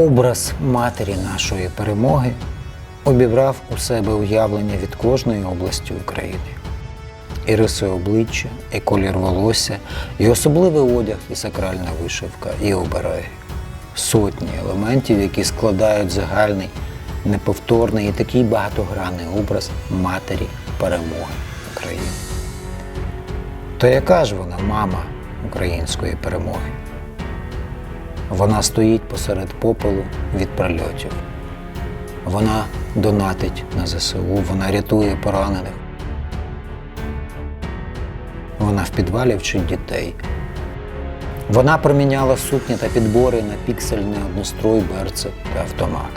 Образ матері нашої перемоги обібрав у себе уявлення від кожної області України. І риси обличчя, і колір волосся, і особливий одяг, і сакральна вишивка, і обереги. Сотні елементів, які складають загальний, неповторний і такий багатогранний образ матері перемоги України. То яка ж вона мама української перемоги? Вона стоїть посеред попелу від прильотів. Вона донатить на ЗСУ, вона рятує поранених. Вона в підвалі вчить дітей. Вона проміняла сукні та підбори на піксельний однострой, берце та автомат.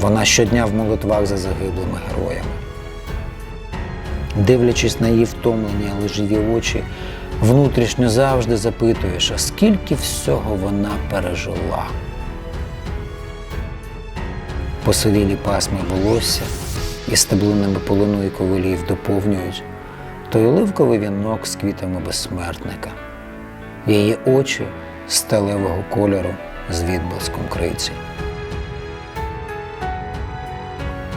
Вона щодня в молитвах за загиблими героями. Дивлячись на її втомлені, але живі очі, внутрішньо завжди запитуєш, а скільки всього вона пережила. Посивілі пасми волосся і стеблинами полину і ковилів доповнюють той оливковий вінок з квітами безсмертника. Її очі сталевого кольору з відблиском криці.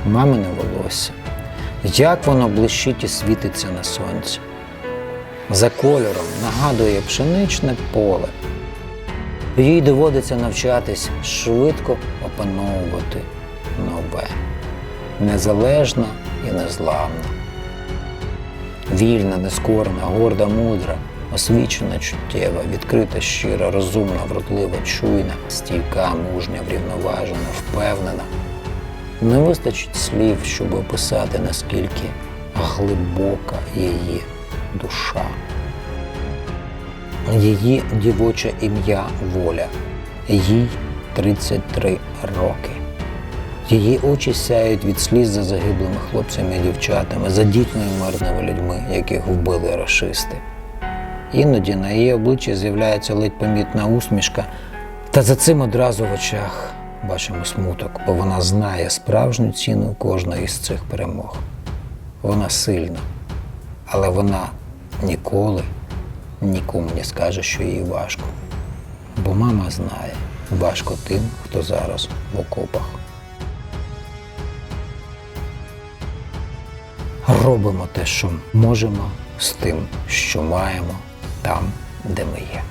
Мамине волосся, як воно блищить і світиться на сонці. За кольором нагадує пшеничне поле. Їй доводиться навчатись швидко опановувати нове, незалежна і незламна. Вільна, нескорена, горда, мудра, освічена, чуттєва, відкрита, щира, розумна, вродлива, чуйна, стійка, мужня, врівноважена, впевнена. Не вистачить слів, щоб описати, наскільки глибока її душа. Її дівоче ім'я воля. Їй 33 роки. Її очі сяють від сліз за загиблими хлопцями і дівчатами, за дітьми і мирними людьми, яких вбили рашисти. Іноді на її обличчі з'являється ледь помітна усмішка, та за цим одразу в очах бачимо смуток, бо вона знає справжню ціну кожної з цих перемог. Вона сильна, але вона ніколи нікому не скаже, що їй важко. Бо мама знає, важко тим, хто зараз в окопах. Робимо те, що можемо з тим, що маємо там, де ми є.